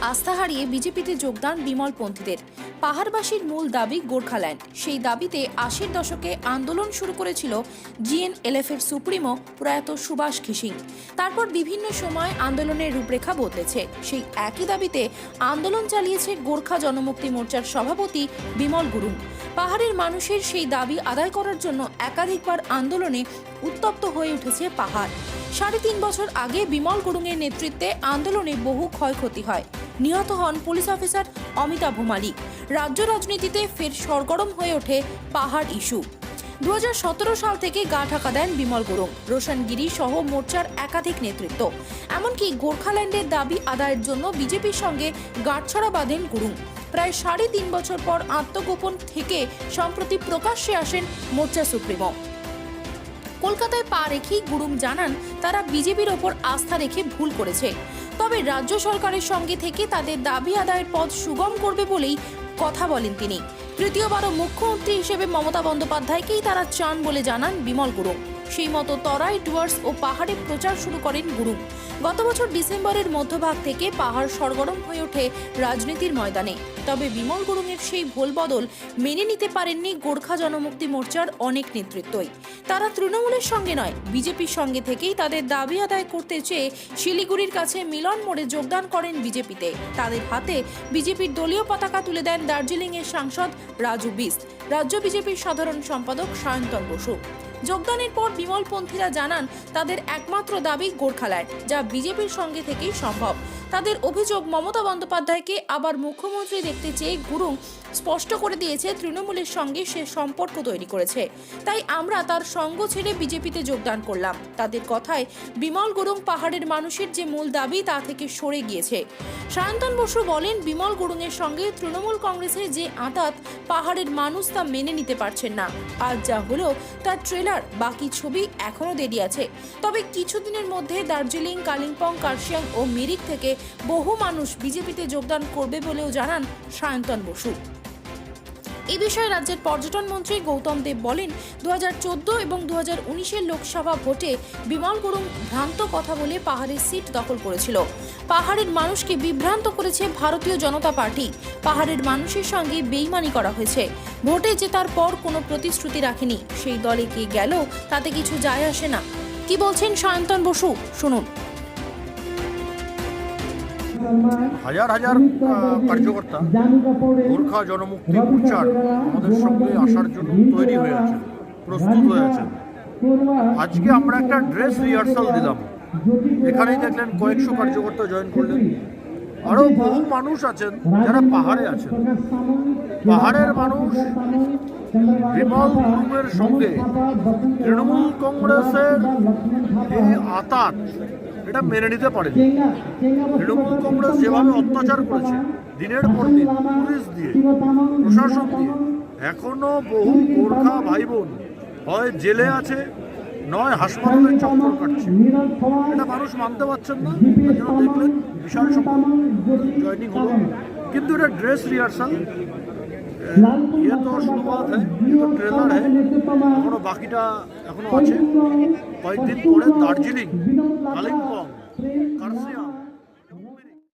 ছাড়িয়ে বিজেপিতে যোগদান বিমলপন্থীদের পাহাড়বাসীর মূল দাবি গোর্খাল্যান্ড। সেই দাবিতে আশির দশকে আন্দোলন শুরু করেছিল জিএনএলএফ এর সুপ্রিমো প্রয়াত সুভাষ ঘিসিং। তারপর বিভিন্ন সময় আন্দোলনের রূপরেখা বদলেছে। সেই একই দাবিতে আন্দোলন চালিয়েছে গোর্খা জনমুক্তি মোর্চার সভাপতি বিমল গুরুং। পাহাড়ের মানুষের সেই দাবি আদায় করার জন্য একাধিকবার আন্দোলনে উত্তপ্ত হয়ে উঠেছে পাহাড়। সাড়ে তিন বছর আগে বিমল গুরুংয়ের নেতৃত্বে আন্দোলনে বহু ক্ষয়ক্ষতি হয়। নিহত হন পুলিশ অফিসার অমিতাভ মালিক। রাজ্য রাজনীতিতে ফের সরগরম হয়ে ওঠে পাহাড় ইস্যু। দুহাজার সতেরো সাল থেকে গা ঢাকা দেন বিমল গুরুং, রোশনগিরি সহ মোর্চার একাধিক নেতৃত্ব। এমনকি গোর্খাল্যান্ডের দাবি আদায়ের জন্য বিজেপির সঙ্গে গাঁটছড়া বাঁধেন গুরুং। প্রায় সাড়ে তিন বছর পর আত্মগোপন থেকে সম্প্রতি প্রকাশ্যে আসেন মোর্চা সুপ্রিমো। কলকাতায় পা রেখেই গুরুং জানান, তারা বিজেপির ওপর আস্থা রেখে ভুল করেছে। তবে রাজ্য সরকারের সঙ্গে থেকে তাদের দাবি আদায়ের পথ সুগম করবে বলেই কথা বলেন তিনি। তৃতীয়বারও মুখ্যমন্ত্রী হিসেবে মমতা বন্দ্যোপাধ্যায়কেই তারা চান বলে জানান বিমল গুরুং। সেই মতো তরাই ডুয়ার্স ও পাহাড়ে প্রচার শুরু করেন গুরুং। গত বছর ডিসেম্বরের মধ্যভাগ থেকে পাহাড় সরগরম হয়ে ওঠে রাজনীতির ময়দানে। তবে বিমল গুরুংয়ের সেই ভুল বদল মেনে নিতে পারেননি গোর্খা জনমুক্তি মোর্চার অনেক নেতৃত্বই। তারা তৃণমূলের সঙ্গে নয়, বিজেপির সঙ্গে থেকেই তাদের দাবি আদায় করতে চেয়ে শিলিগুড়ির কাছে মিলন মোড়ে যোগদান করেন বিজেপিতে। তাদের হাতে বিজেপির দলীয় পতাকা তুলে দেন দার্জিলিংয়ের সাংসদ রাজু বিস্ট। রাজ্য বিজেপির সাধারণ সম্পাদক সায়ন্তন বসু। যোগদানের পর বিমলপন্থীরা জানান তাদের একমাত্র দাবি গোর্খাল্যান্ড যা বিজেপির সঙ্গে থেকেই সম্ভব। তাদের অভিযোগ মমতা বন্দ্যোপাধ্যায়কে আবার মুখ্যমন্ত্রী দেখতে চেয়ে গুরুং স্পষ্ট করে দিয়েছে, তৃণমূলের সঙ্গে সে সম্পর্ক তৈরি করেছে। তাই আমরা তার সঙ্গ ছেড়ে বিজেপিতে যোগদান করলাম। তাদের কথায় বিমল গুরুং পাহাড়ের মানুষের যে মূল দাবি তা থেকে সরে গিয়েছে। সায়ন্তন বসু বলেন, বিমল গুরুংয়ের সঙ্গে তৃণমূল কংগ্রেসের যে আঁতাত, পাহাড়ের মানুষ তা মেনে নিতে পারছেন না। আজ যা হলো, তার ট্রেলার, বাকি ছবি এখনও দেরি আছে। তবে কিছুদিনের মধ্যে দার্জিলিং, কালিম্পং, কার্শিয়াং ও মিরিক থেকে বহু মানুষ বিজেপিতে যোগদান করবে বলেও জানান সায়ন্তন বসু। এই বিষয়ে রাজ্যের পর্যটন মন্ত্রী গৌতম দেব বলেন দু এবং দু হাজার লোকসভা ভোটে বিমল গুরুং ভ্রান্ত কথা বলে পাহাড়ের সিট দখল করেছিল। পাহাড়ের মানুষকে বিভ্রান্ত করেছে ভারতীয় জনতা পার্টি। পাহাড়ের মানুষের সঙ্গে বেইমানি করা হয়েছে। ভোটে জেতার পর কোনো প্রতিশ্রুতি রাখেনি। সেই দলে কে গেল তাতে কিছু যায় আসে না। কি বলছেন সায়ন্তন বসু? শুনুন। হাজার হাজার কার্যকর্তা গোর্খা জনমুক্তি মোর্চার আমাদের সঙ্গে আসার জন্য তৈরি হয়ে আছেন প্রস্তুত হয়ে আছেন আজকে আমরা একটা ড্রেস রিহার্সাল দিলাম। এখানেই দেখলেন কয়েকশো কার্যকর্তা জয়েন করলেন। আরও বহু মানুষ আছেন যারা পাহাড়ে আছেন। পাহাড়ের মানুষ বিমল গুরুমের সঙ্গে তৃণমূল কংগ্রেসের এই আতাত এটা মেনে নিতে পারেনি তৃণমূল কংগ্রেস যেভাবে অত্যাচার করেছে দিনের পর দিন পুলিশ দিয়ে প্রশাসন দিয়ে এখনো বহু গোর্খা ভাই বোন হয় জেলে আছে নয় হাসপাতালে চক্কর কাটছে এটা মানুষ মানতে পারছেন না তার জন্য দেখলেন বিশাল সংখ্যক জয়নিং হলো কিন্তু এটা ড্রেস রিহার্সাল ये तो शुरुआत है ये तो ट्रेलर है এখনো বাকিটা এখনও আছে। কয়েকদিন পরে দার্জিলিং কালিম্পং কার্সিয়াং